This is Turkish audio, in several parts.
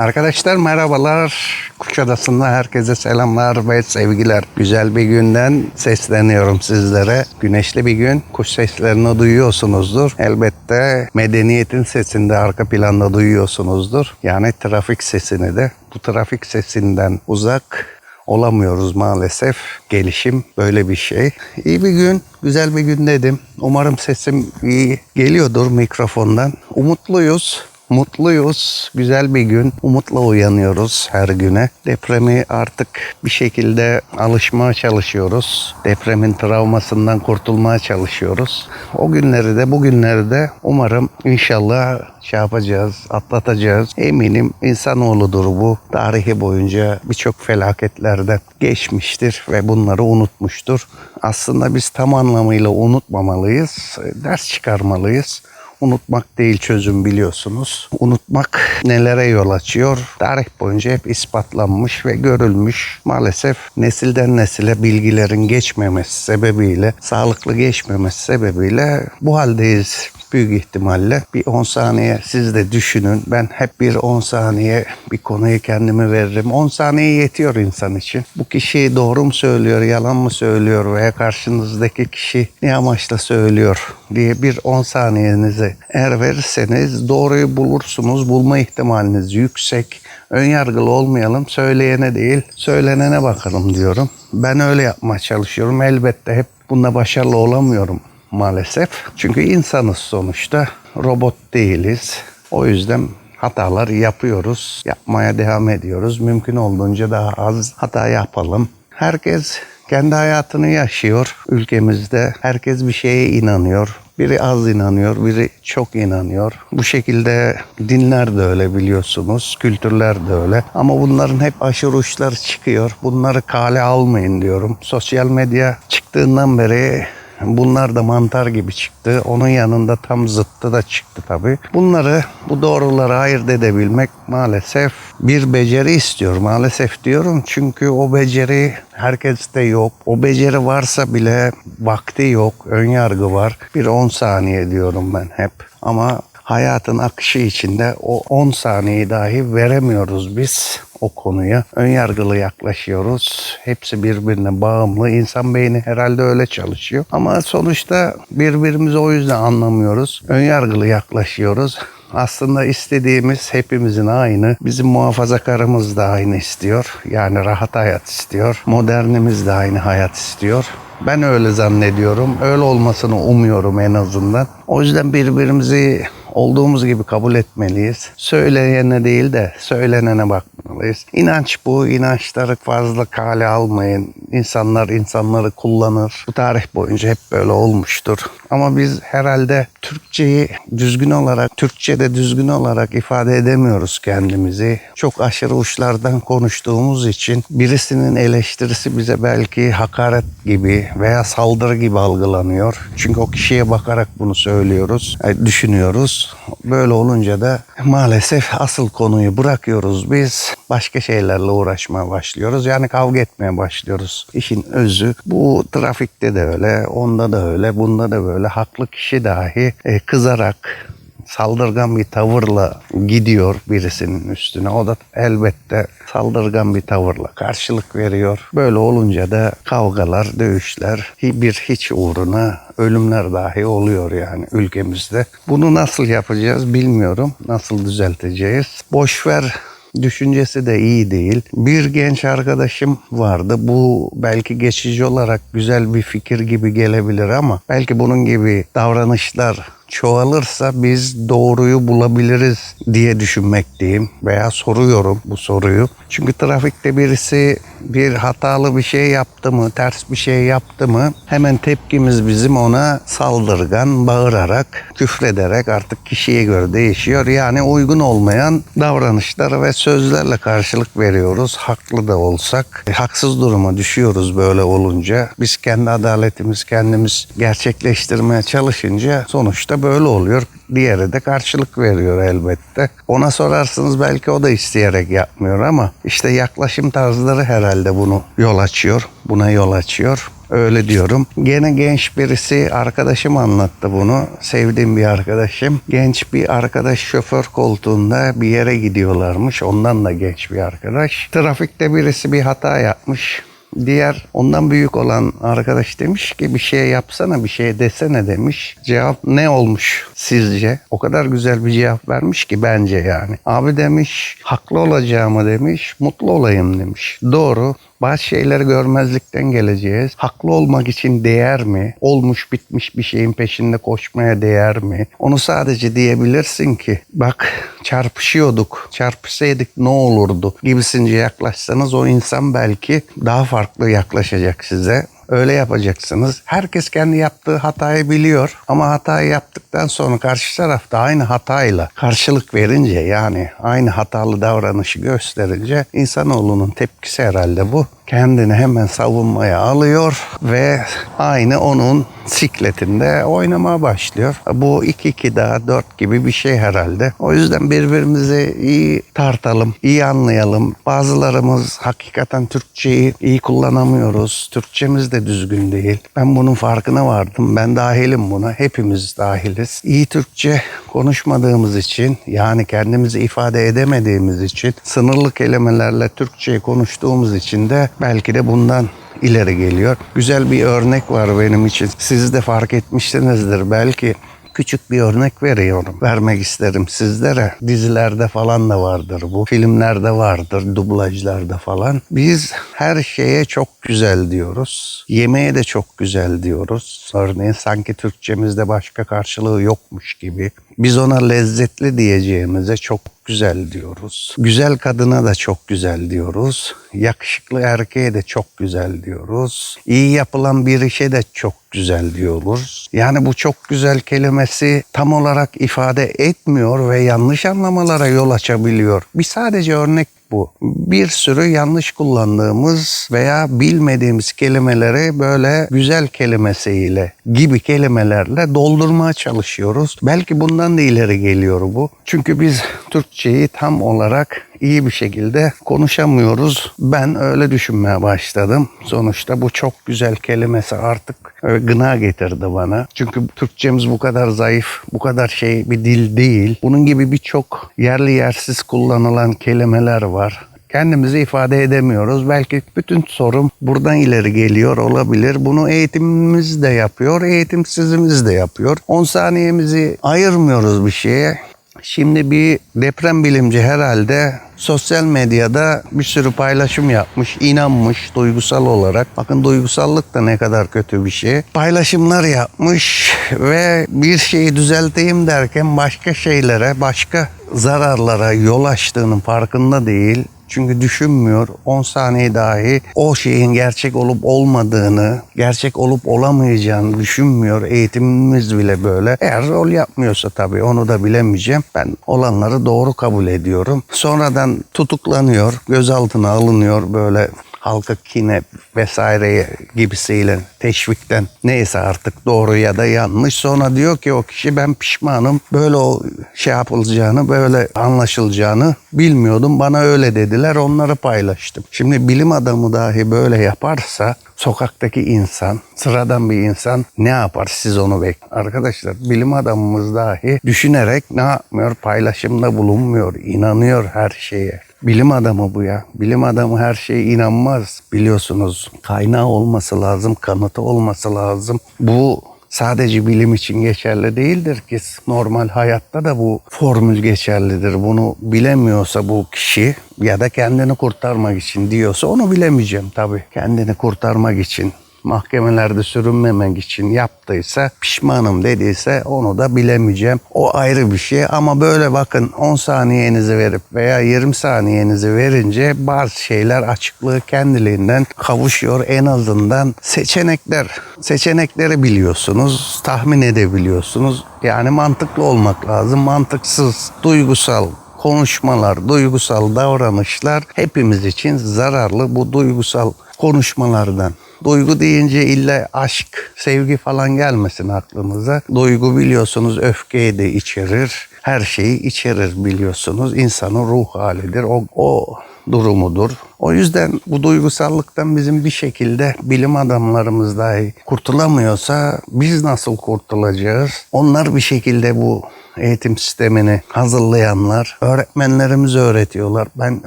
Arkadaşlar merhabalar. Kuşadası'nda herkese selamlar ve sevgiler. Güzel bir günden sesleniyorum sizlere. Güneşli bir gün. Kuş seslerini duyuyorsunuzdur. Elbette medeniyetin sesini de arka planda duyuyorsunuzdur. Yani trafik sesini de. Bu trafik sesinden uzak olamıyoruz maalesef. Gelişim böyle bir şey. İyi bir gün, güzel bir gün dedim. Umarım sesim iyi geliyordur mikrofondan. Umutluyuz. Mutluyuz. Güzel bir gün. Umutla uyanıyoruz her güne. Depremi artık bir şekilde alışmaya çalışıyoruz. Depremin travmasından kurtulmaya çalışıyoruz. O günleri de bugünleri de umarım inşallah şey yapacağız, atlatacağız. Eminim insanoğludur bu. Tarihi boyunca birçok felaketlerden geçmiştir ve bunları unutmuştur. Aslında biz tam anlamıyla unutmamalıyız. Ders çıkarmalıyız. Unutmak değil çözüm biliyorsunuz. Unutmak nelere yol açıyor? Tarih boyunca hep ispatlanmış ve görülmüş. Maalesef nesilden nesile bilgilerin geçmemesi sebebiyle, sağlıklı geçmemesi sebebiyle bu haldeyiz büyük ihtimalle. Bir 10 saniye siz de düşünün. Ben hep bir 10 saniye bir konuyu kendime veririm. 10 saniye yetiyor insan için. Bu kişi doğru mu söylüyor, yalan mı söylüyor veya karşınızdaki kişi ne amaçla söylüyor diye bir 10 saniyenizi eğer verirseniz doğruyu bulursunuz. Bulma ihtimaliniz yüksek. Önyargılı olmayalım. Söyleyene değil, söylenene bakalım diyorum. Ben öyle yapmaya çalışıyorum. Elbette hep bunda başarılı olamıyorum maalesef. Çünkü insanız sonuçta. Robot değiliz. O yüzden hatalar yapıyoruz. Yapmaya devam ediyoruz. Mümkün olduğunca daha az hata yapalım. Herkes kendi hayatını yaşıyor ülkemizde. Herkes bir şeye inanıyor. Biri az inanıyor, biri çok inanıyor. Bu şekilde dinler de öyle biliyorsunuz, kültürler de öyle. Ama bunların hep aşırı uçları çıkıyor. Bunları kale almayın diyorum. Sosyal medya çıktığından beri Bunlar da mantar gibi çıktı. Onun yanında tam zıttı da çıktı tabii. Bunları, bu doğruları ayırt edebilmek maalesef bir beceri istiyor. Maalesef diyorum çünkü o beceri herkeste yok. O beceri varsa bile vakti yok, ön yargı var. Bir 10 saniye diyorum ben hep. Ama hayatın akışı içinde o 10 saniyeyi dahi veremiyoruz biz o konuya. Önyargılı yaklaşıyoruz. Hepsi birbirine bağımlı. İnsan beyni herhalde öyle çalışıyor. Ama sonuçta birbirimizi o yüzden anlamıyoruz. Önyargılı yaklaşıyoruz. Aslında istediğimiz hepimizin aynı. Bizim muhafazakarımız da aynı istiyor. Yani rahat hayat istiyor. Modernimiz de aynı hayat istiyor. Ben öyle zannediyorum. Öyle olmasını umuyorum en azından. O yüzden birbirimizi olduğumuz gibi kabul etmeliyiz. Söyleyene değil de söylenene bakmalıyız. İnanç bu. İnançları fazla kale almayın. İnsanlar insanları kullanır. Bu tarih boyunca hep böyle olmuştur. Ama biz herhalde Türkçeyi düzgün olarak, Türkçe'de düzgün olarak ifade edemiyoruz kendimizi. Çok aşırı uçlardan konuştuğumuz için birisinin eleştirisi bize belki hakaret gibi veya saldırı gibi algılanıyor. Çünkü o kişiye bakarak bunu söylüyoruz, e, düşünüyoruz. Böyle olunca da maalesef asıl konuyu bırakıyoruz biz. Başka şeylerle uğraşmaya başlıyoruz. Yani kavga etmeye başlıyoruz. İşin özü bu trafikte de öyle, onda da öyle, bunda da böyle. Haklı kişi dahi e, kızarak saldırgan bir tavırla gidiyor birisinin üstüne. O da elbette saldırgan bir tavırla karşılık veriyor. Böyle olunca da kavgalar, dövüşler bir hiç uğruna ölümler dahi oluyor yani ülkemizde. Bunu nasıl yapacağız bilmiyorum. Nasıl düzelteceğiz? Boş ver düşüncesi de iyi değil. Bir genç arkadaşım vardı. Bu belki geçici olarak güzel bir fikir gibi gelebilir ama belki bunun gibi davranışlar çoğalırsa biz doğruyu bulabiliriz diye düşünmekteyim veya soruyorum bu soruyu. Çünkü trafikte birisi bir hatalı bir şey yaptı mı, ters bir şey yaptı mı hemen tepkimiz bizim ona saldırgan, bağırarak, küfrederek artık kişiye göre değişiyor. Yani uygun olmayan davranışlar ve sözlerle karşılık veriyoruz. Haklı da olsak e, haksız duruma düşüyoruz böyle olunca. Biz kendi adaletimiz kendimiz gerçekleştirmeye çalışınca sonuçta böyle oluyor. Diğeri de karşılık veriyor elbette. Ona sorarsınız belki o da isteyerek yapmıyor ama işte yaklaşım tarzları herhalde bunu yol açıyor. Buna yol açıyor. Öyle diyorum. Gene genç birisi arkadaşım anlattı bunu. Sevdiğim bir arkadaşım. Genç bir arkadaş şoför koltuğunda bir yere gidiyorlarmış. Ondan da genç bir arkadaş. Trafikte birisi bir hata yapmış. Diğer ondan büyük olan arkadaş demiş ki bir şey yapsana bir şey desene demiş. Cevap ne olmuş sizce? O kadar güzel bir cevap vermiş ki bence yani. Abi demiş haklı olacağımı demiş mutlu olayım demiş. Doğru bazı şeyleri görmezlikten geleceğiz. Haklı olmak için değer mi? Olmuş bitmiş bir şeyin peşinde koşmaya değer mi? Onu sadece diyebilirsin ki bak çarpışıyorduk. Çarpışsaydık ne olurdu gibisince yaklaşsanız o insan belki daha farklı yaklaşacak size. Öyle yapacaksınız. Herkes kendi yaptığı hatayı biliyor ama hatayı yaptıktan sonra karşı tarafta aynı hatayla karşılık verince yani aynı hatalı davranışı gösterince insanoğlunun tepkisi herhalde bu. Kendini hemen savunmaya alıyor ve aynı onun sikletinde oynamaya başlıyor. Bu 2-2 daha 4 gibi bir şey herhalde. O yüzden birbirimizi iyi tartalım, iyi anlayalım. Bazılarımız hakikaten Türkçeyi iyi kullanamıyoruz. Türkçemiz de düzgün değil. Ben bunun farkına vardım. Ben dahilim buna. Hepimiz dahiliz. İyi Türkçe konuşmadığımız için yani kendimizi ifade edemediğimiz için sınırlı kelimelerle Türkçeyi konuştuğumuz için de belki de bundan ileri geliyor. Güzel bir örnek var benim için. Siz de fark etmişsinizdir belki. Küçük bir örnek veriyorum. Vermek isterim sizlere. Dizilerde falan da vardır bu. Filmlerde vardır, dublajlarda falan. Biz her şeye çok güzel diyoruz. Yemeğe de çok güzel diyoruz. Örneğin sanki Türkçemizde başka karşılığı yokmuş gibi. Biz ona lezzetli diyeceğimize çok güzel diyoruz. Güzel kadına da çok güzel diyoruz. Yakışıklı erkeğe de çok güzel diyoruz. İyi yapılan bir işe de çok güzel diyoruz. Yani bu çok güzel kelimesi tam olarak ifade etmiyor ve yanlış anlamalara yol açabiliyor. Bir sadece örnek bu. Bir sürü yanlış kullandığımız veya bilmediğimiz kelimeleri böyle güzel kelimesiyle gibi kelimelerle doldurmaya çalışıyoruz. Belki bundan da ileri geliyor bu. Çünkü biz Türkçeyi tam olarak iyi bir şekilde konuşamıyoruz. Ben öyle düşünmeye başladım. Sonuçta bu çok güzel kelimesi artık e, gına getirdi bana. Çünkü Türkçemiz bu kadar zayıf, bu kadar şey bir dil değil. Bunun gibi birçok yerli yersiz kullanılan kelimeler var kendimizi ifade edemiyoruz. Belki bütün sorun buradan ileri geliyor olabilir. Bunu eğitimimiz de yapıyor, eğitimsizimiz de yapıyor. 10 saniyemizi ayırmıyoruz bir şeye. Şimdi bir deprem bilimci herhalde sosyal medyada bir sürü paylaşım yapmış, inanmış duygusal olarak. Bakın duygusallık da ne kadar kötü bir şey. Paylaşımlar yapmış ve bir şeyi düzelteyim derken başka şeylere, başka zararlara yol açtığının farkında değil. Çünkü düşünmüyor 10 saniye dahi o şeyin gerçek olup olmadığını, gerçek olup olamayacağını düşünmüyor. Eğitimimiz bile böyle. Eğer rol yapmıyorsa tabii onu da bilemeyeceğim. Ben olanları doğru kabul ediyorum. Sonradan tutuklanıyor, gözaltına alınıyor böyle halka kine vesaire gibisiyle teşvikten neyse artık doğru ya da yanlış. Sonra diyor ki o kişi ben pişmanım. Böyle o şey yapılacağını, böyle anlaşılacağını bilmiyordum. Bana öyle dediler. Onları paylaştım. Şimdi bilim adamı dahi böyle yaparsa sokaktaki insan, sıradan bir insan ne yapar siz onu bek. Arkadaşlar bilim adamımız dahi düşünerek ne yapmıyor? Paylaşımda bulunmuyor, inanıyor her şeye. Bilim adamı bu ya. Bilim adamı her şeye inanmaz. Biliyorsunuz kaynağı olması lazım, kanıtı olması lazım. Bu sadece bilim için geçerli değildir ki normal hayatta da bu formül geçerlidir. Bunu bilemiyorsa bu kişi ya da kendini kurtarmak için diyorsa onu bilemeyeceğim tabii. Kendini kurtarmak için mahkemelerde sürünmemek için yaptıysa pişmanım dediyse onu da bilemeyeceğim. O ayrı bir şey ama böyle bakın 10 saniyenizi verip veya 20 saniyenizi verince bazı şeyler açıklığı kendiliğinden kavuşuyor. En azından seçenekler, seçenekleri biliyorsunuz, tahmin edebiliyorsunuz. Yani mantıklı olmak lazım. Mantıksız, duygusal, konuşmalar, duygusal davranışlar hepimiz için zararlı. Bu duygusal konuşmalardan. Duygu deyince illa aşk, sevgi falan gelmesin aklınıza. Duygu biliyorsunuz öfkeyi de içerir. Her şeyi içerir biliyorsunuz. İnsanın ruh halidir. O, o durumudur. O yüzden bu duygusallıktan bizim bir şekilde bilim adamlarımız dahi kurtulamıyorsa biz nasıl kurtulacağız? Onlar bir şekilde bu eğitim sistemini hazırlayanlar, öğretmenlerimiz öğretiyorlar. Ben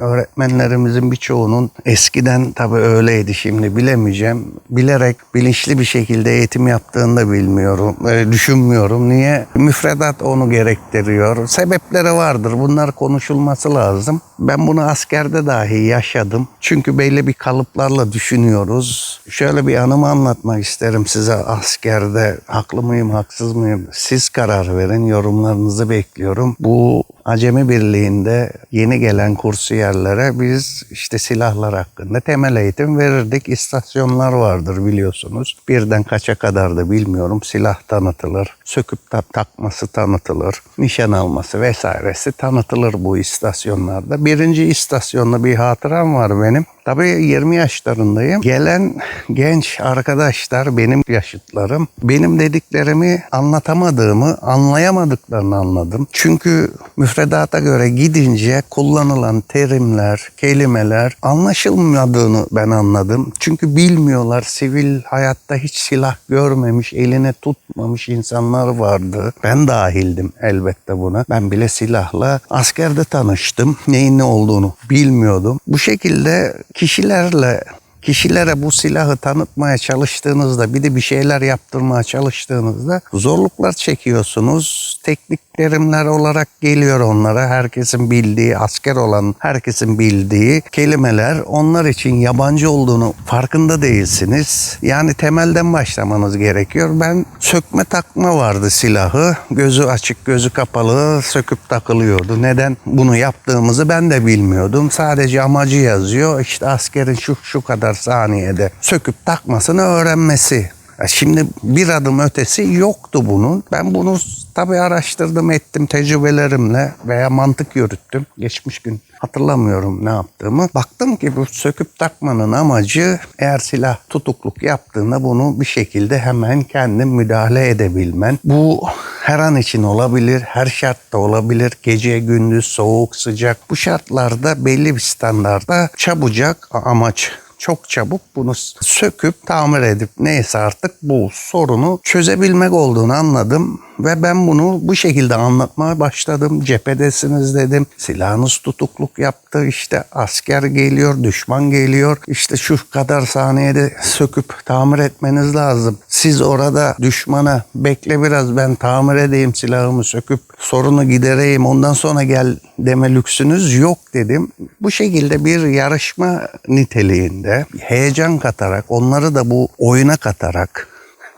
öğretmenlerimizin birçoğunun eskiden tabii öyleydi şimdi bilemeyeceğim. Bilerek bilinçli bir şekilde eğitim yaptığını da bilmiyorum, e, düşünmüyorum. Niye? Müfredat onu gerektiriyor. Sebepleri vardır. Bunlar konuşulması lazım. Ben bunu askerde dahi yaşadım. Çünkü belli bir kalıplarla düşünüyoruz. Şöyle bir anımı anlatmak isterim size askerde. Haklı mıyım, haksız mıyım? Siz karar verin, yorumlarınızı bekliyorum. Bu Acemi Birliği'nde yeni gelen kursiyerlere biz işte silahlar hakkında temel eğitim verirdik. İstasyonlar vardır biliyorsunuz. Birden kaça kadar da bilmiyorum. Silah tanıtılır. Söküp ta- takması tanıtılır. Nişan alması vesairesi tanıtılır bu istasyonlarda. Birinci istasyonda bir hatıram var benim. Tabii 20 yaşlarındayım. Gelen genç arkadaşlar benim yaşıtlarım benim dediklerimi anlatamadığımı, anlayamadıklarını anladım. Çünkü müfredata göre gidince kullanılan terimler, kelimeler anlaşılmadığını ben anladım. Çünkü bilmiyorlar sivil hayatta hiç silah görmemiş, eline tutmamış insanlar vardı. Ben dahildim elbette buna. Ben bile silahla askerde tanıştım. Neyin ne olduğunu bilmiyordum. Bu şekilde kişilerle kişilere bu silahı tanıtmaya çalıştığınızda bir de bir şeyler yaptırmaya çalıştığınızda zorluklar çekiyorsunuz. Teknik terimler olarak geliyor onlara. Herkesin bildiği, asker olan herkesin bildiği kelimeler onlar için yabancı olduğunu farkında değilsiniz. Yani temelden başlamanız gerekiyor. Ben sökme takma vardı silahı. Gözü açık, gözü kapalı söküp takılıyordu. Neden bunu yaptığımızı ben de bilmiyordum. Sadece amacı yazıyor. İşte askerin şu şu kadar saniyede söküp takmasını öğrenmesi. Şimdi bir adım ötesi yoktu bunun. Ben bunu tabii araştırdım ettim tecrübelerimle veya mantık yürüttüm. Geçmiş gün hatırlamıyorum ne yaptığımı. Baktım ki bu söküp takmanın amacı eğer silah tutukluk yaptığında bunu bir şekilde hemen kendin müdahale edebilmen. Bu her an için olabilir, her şartta olabilir. Gece, gündüz, soğuk, sıcak. Bu şartlarda belli bir standarda çabucak amaç çok çabuk bunu söküp tamir edip neyse artık bu sorunu çözebilmek olduğunu anladım ve ben bunu bu şekilde anlatmaya başladım. Cephedesiniz dedim. Silahınız tutukluk yaptı. İşte asker geliyor, düşman geliyor. İşte şu kadar saniyede söküp tamir etmeniz lazım. Siz orada düşmana bekle biraz ben tamir edeyim silahımı söküp sorunu gidereyim ondan sonra gel deme lüksünüz yok dedim. Bu şekilde bir yarışma niteliğinde heyecan katarak onları da bu oyuna katarak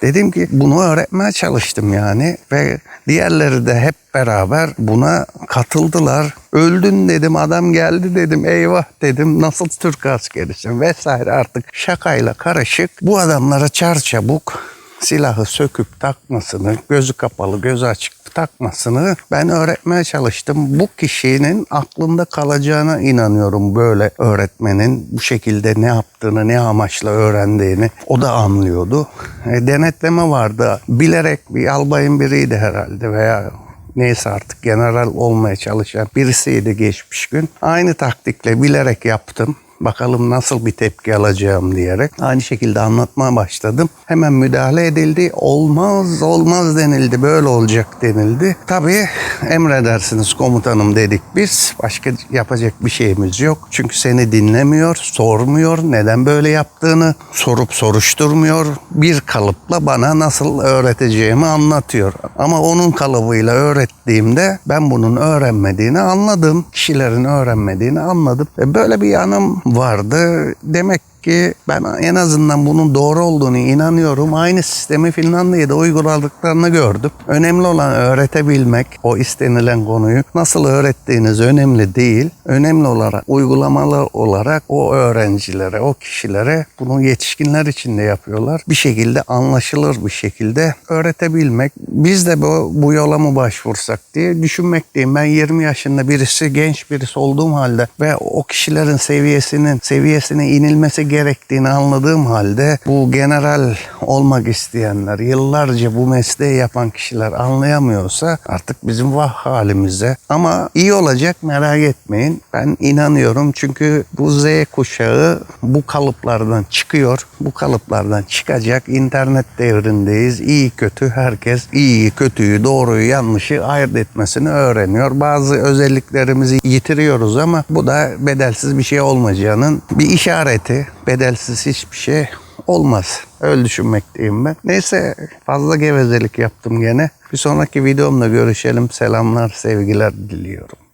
Dedim ki bunu öğretmeye çalıştım yani ve diğerleri de hep beraber buna katıldılar. Öldün dedim adam geldi dedim eyvah dedim nasıl Türk askerisin? vesaire. Artık şakayla karışık. Bu adamlara çarçabuk silahı söküp takmasını gözü kapalı gözü açık takmasını ben öğretmeye çalıştım. Bu kişinin aklında kalacağına inanıyorum böyle öğretmenin bu şekilde ne yaptığını, ne amaçla öğrendiğini o da anlıyordu. E, denetleme vardı. Bilerek bir albayın biriydi herhalde veya neyse artık general olmaya çalışan birisiydi geçmiş gün. Aynı taktikle bilerek yaptım. Bakalım nasıl bir tepki alacağım diyerek aynı şekilde anlatmaya başladım. Hemen müdahale edildi. Olmaz olmaz denildi. Böyle olacak denildi. Tabii emredersiniz komutanım dedik biz. Başka yapacak bir şeyimiz yok. Çünkü seni dinlemiyor, sormuyor. Neden böyle yaptığını sorup soruşturmuyor. Bir kalıpla bana nasıl öğreteceğimi anlatıyor. Ama onun kalıbıyla öğrettiğimde ben bunun öğrenmediğini anladım. Kişilerin öğrenmediğini anladım. Ve böyle bir yanım vardı. Demek ki ben en azından bunun doğru olduğunu inanıyorum. Aynı sistemi Finlandiya'da uyguladıklarını gördüm. Önemli olan öğretebilmek, o istenilen konuyu nasıl öğrettiğiniz önemli değil. Önemli olarak uygulamalı olarak o öğrencilere, o kişilere bunu yetişkinler için de yapıyorlar. Bir şekilde anlaşılır bir şekilde öğretebilmek. Biz de bu, bu yola mı başvursak diye düşünmekteyim. Ben 20 yaşında birisi, genç birisi olduğum halde ve o kişilerin seviyesinin seviyesine inilmesi gerektiğini anladığım halde bu general olmak isteyenler, yıllarca bu mesleği yapan kişiler anlayamıyorsa artık bizim vah halimize. Ama iyi olacak merak etmeyin. Ben inanıyorum çünkü bu Z kuşağı bu kalıplardan çıkıyor. Bu kalıplardan çıkacak. İnternet devrindeyiz. İyi kötü herkes iyiyi, kötüyü, doğruyu, yanlışı ayırt etmesini öğreniyor. Bazı özelliklerimizi yitiriyoruz ama bu da bedelsiz bir şey olmayacağının bir işareti. Bedelsiz hiçbir şey olmaz. Öyle düşünmekteyim ben. Neyse fazla gevezelik yaptım gene. Bir sonraki videomda görüşelim. Selamlar, sevgiler diliyorum.